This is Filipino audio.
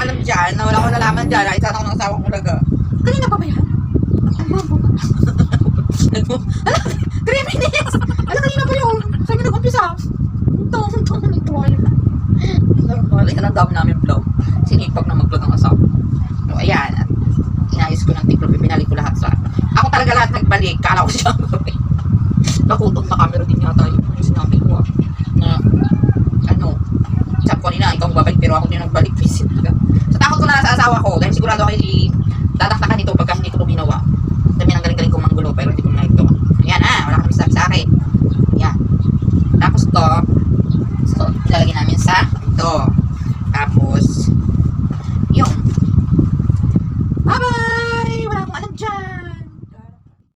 akong alam dyan, na wala akong nalaman dyan, na isa ako ng asawa ko talaga. Kanina pa ba yan? Ala, 3 minutes! Ala, kanina pa yun? Saan nyo nag-umpisa? Ito, ito, ito. Wala ka ng dami namin vlog. Sinipag na mag-vlog ang asawa. So, ayan. At inayos ko ng tiklop, pinalik ko lahat sa... Ako talaga lahat nagbalik. Kala ko siya ang. Nakutong na camera din yata yun. Yung sinabi ko ah. na ano, sabi ko nila, ikaw babalik, pero ako din nagbalik. Visit ka sigurado ako hindi dadaktakan nito pagka hindi ko ito ginawa.